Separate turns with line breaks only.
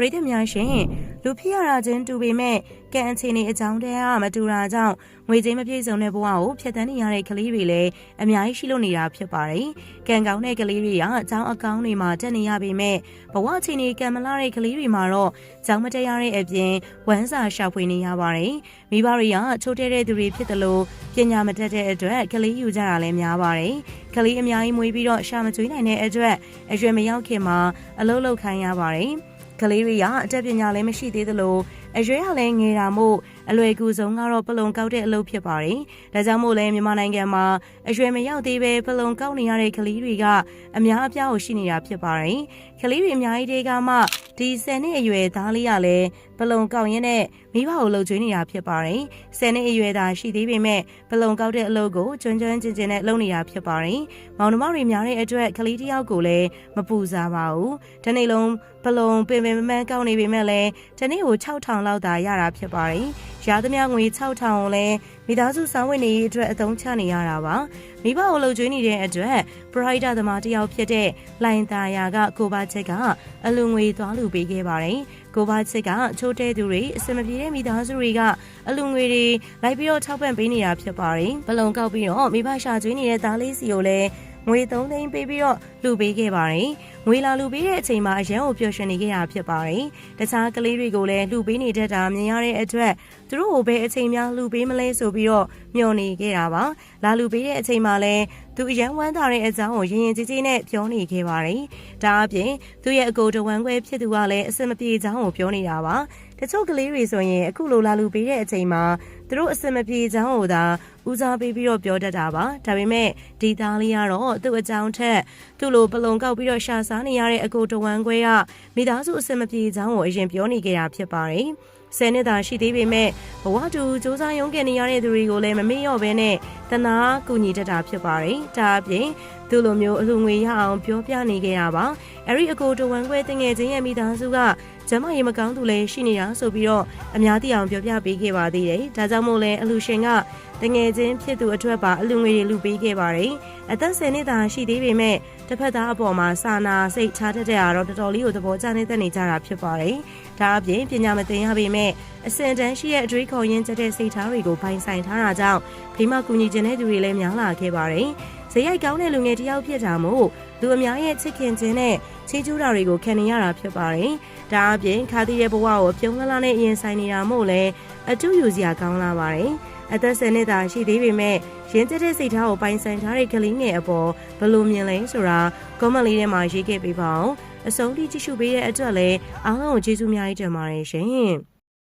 ပရိသတ်များရှင်လူဖြစ်ရတာချင်းတူပေမဲ့ကံအခြေအနေအကြောင်းတရားမတူတာကြောင့်ငွေကြေးမပြည့်စုံတဲ့ဘဝကိုဖျက်ဆီးနေရတဲ့ကလေးတွေလည်းအများကြီးရှိလို့နေတာဖြစ်ပါတယ်။ကံကောင်းတဲ့ကလေးတွေကအကြောင်းအကောင်းတွေမှာတက်နေရပေမဲ့ဘဝအခြေအနေကံမလာတဲ့ကလေးတွေမှာတော့ကြောင်းမတက်ရတဲ့အပြင်ဝမ်းစာရှာဖွေနေရပါတယ်။မိဘတွေကချိုးတဲ့တဲ့သူတွေဖြစ်တယ်လို့ပညာမတတ်တဲ့အတွက်ကလေးယူကြတာလည်းများပါတယ်။ကလေးအများကြီးမွေးပြီးတော့ရှာမကျွေးနိုင်တဲ့အတွက်အရွယ်မရောက်ခင်မှာအလုပ်လုပ်ခိုင်းရပါတယ်။ ကလေးတွေက အတတ်ပညာလည်းမရှိသေးသလိုအရွယ်ကလည်းငယ်တာမို့အလွယ်ကူဆုံးကတော့ပလုံကောက်တဲ့အလုပ်ဖြစ်ပါတယ်။ဒါကြောင့်မို့လဲမြန်မာနိုင်ငံမှာအရွယ်မရောက်သေးပဲပလုံကောက်နေရတဲ့ကလေးတွေကအများအပြားကိုရှိနေတာဖြစ်ပါတယ်။ကလေးတွေအများကြီးတွေကမှဒီ10နှစ်အရွယ်သားလေးကလည်းပလုံကောက်ရင်းနဲ့မိဘကိုလှုပ်ကြွေးနေတာဖြစ်ပါတယ်။10နှစ်အရွယ်သားရှိသေးပေမဲ့ပလုံကောက်တဲ့အလုပ်ကိုကျွမ်းကျွမ်းကျင်ကျင်နဲ့လုပ်နေတာဖြစ်ပါတယ်။မောင်နှမတွေများတဲ့အတွက်ကလေးတယောက်ကိုလည်းမပူစားပါဘူး။ဒီနေ့လုံးပလုံပင်ပင်မမှန်ကောက်နေပေမဲ့လည်းဒီနေ့ကို6000လောက်သာရတာဖြစ်ပါတယ်။ရသမျှငွေ6000ကိုလည်းမိသားစုစောင်းဝင်နေရေးအတွက်အသုံးချနေရတာပါ။မိဘကိုလှုပ်ကြွေးနေတဲ့အတွက်ပရိုက်တာသမားတယောက်ဖြစ်တဲ့လိုင်တာယာကကိုပါချက်ကအလူငွေသွားလူပေးခဲ့ပါတယ်။ကိုပါချက်ကချိုးတဲ့သူတွေအစမပြေတဲ့မိသားစုတွေကအလူငွေတွေလိုက်ပြီးတော့ထောက်ပံ့ပေးနေတာဖြစ်ပါတယ်။ဘလုံကောက်ပြီးတော့မိဘရှာကျွေးနေတဲ့သားလေးစီကိုလည်း ငွေ3သိန်းပေးပြီးတော့လူပေးခဲ့ပါတယ်။ငွေလာလူပေးတဲ့အချိန်မှာအရန်ကိုပျော်ရွှင်နေခဲ့တာဖြစ်ပါတယ်။တခြားကလေးတွေကိုလည်းလူပေးနေတတ်တာမြင်ရတဲ့အတွက်သူတို့ကိုဘယ်အချိန်များလူပေးမလဲဆိုပြီးတော့မျှော်နေခဲ့တာပါ။လာလူပေးတဲ့အချိန်မှာလည်းသူအရန်ဝမ်းသာတဲ့အကြောင်းကိုရင်ရင်ကြီးကြီးနဲ့ပြောနေခဲ့ပါတယ်။ဒါအပြင်သူ့ရဲ့အကိုတဝမ်းခွဲဖြစ်သူကလည်းအစမပြေကြောင်းကိုပြောနေတာပါ။တချို့ကလေးတွေဆိုရင်အခုလိုလာလူပေးတဲ့အချိန်မှာသူတို့အစမပြေကြောင်းကိုသာ ဦးစားပေးပြီးတော့ပြောတတ်တာပါဒါပေမဲ့ဒီသားလေးကတော့သူ့အကြောင်းထက်သူ့လိုပလုံကောက်ပြီးတော့ရှာစားနေရတဲ့အကိုတဝမ်းခွဲကမိသားစုအစမပြေကြောင်းကိုအရင်ပြောနေကြတာဖြစ်ပါတယ်ဆယ်နှစ်သာရှိသေးပေမဲ့ဘဝတူစူးစမ်းရုန်းကန်နေရတဲ့သူတွေကိုလည်းမမေ့လျော့ဘဲနဲ့တနာကူညီတတ်တာဖြစ်ပါတယ်။ဒါအပြင်သူလိုမျိုးအလူငွေရအောင်ပြောပြနေခဲ့တာပါ။အဲ့ဒီအကိုတဝမ်းခွဲတငယ်ချင်းရဲ့မိသားစုကကျမရေမကောင်းသူလည်းရှိနေတာဆိုပြီးတော့အများသိအောင်ပြောပြပေးခဲ့ပါသေးတယ်။ဒါကြောင့်မို့လဲအလူရှင်ကတငယ်ချင်းဖြစ်သူအထွတ်ပါအလူငွေတွေလူပေးခဲ့ပါတယ်။အသက်10နှစ်သာရှိသေးပေမဲ့တစ်ဖက်သားအပေါ်မှာစာနာစိတ်ချတတ်တဲ့အားတော့တော်တော်လေးကိုသဘောကျနေတဲ့နေကြတာဖြစ်ပါတယ်။ဒါအပြင်ပညာမသင်ရပေမဲ့အစင်တန်းရှိတဲ့အတွေးခေါ်ရင်းချက်တဲ့စိတ်ထားတွေကိုပိုင်ဆိုင်ထားတာကြောင့်ဖိမကူညီခြင်းတဲ့သူတွေလည်းများလာခဲ့ပါတယ်။ဇေယိုက်ကောင်းတဲ့လူငယ်တယောက်ဖြစ်တာမို့လူအများရဲ့ချစ်ခင်ခြင်းနဲ့ချီးကျူးတာတွေကိုခံနေရတာဖြစ်ပါတယ်။ဒါအပြင်ခါသီးရဲ့ဘဝကိုပြုံးကလာနဲ့အရင်ဆိုင်နေတာမို့လဲအတူယူစရာကောင်းလာပါတယ်။ အသက်10နှစ်သာရှိသေးပေမဲ့ရင်းကျက်တဲ့စိတ်ထားကိုပိုင်ဆိုင်ထားတဲ့ကလေးငယ်အပေါ်ဘယ်လိုမြင်လဲဆိုတာကွန်မန့်လေးထဲမှာရေးခဲ့ပေးပါအောင်။အဆုံးထိကြည့်ရှုပေးတဲ့အတွက်လည်းအားလုံးကိုကျေးဇူးများကြီးတင်ပါတယ်ရှင်။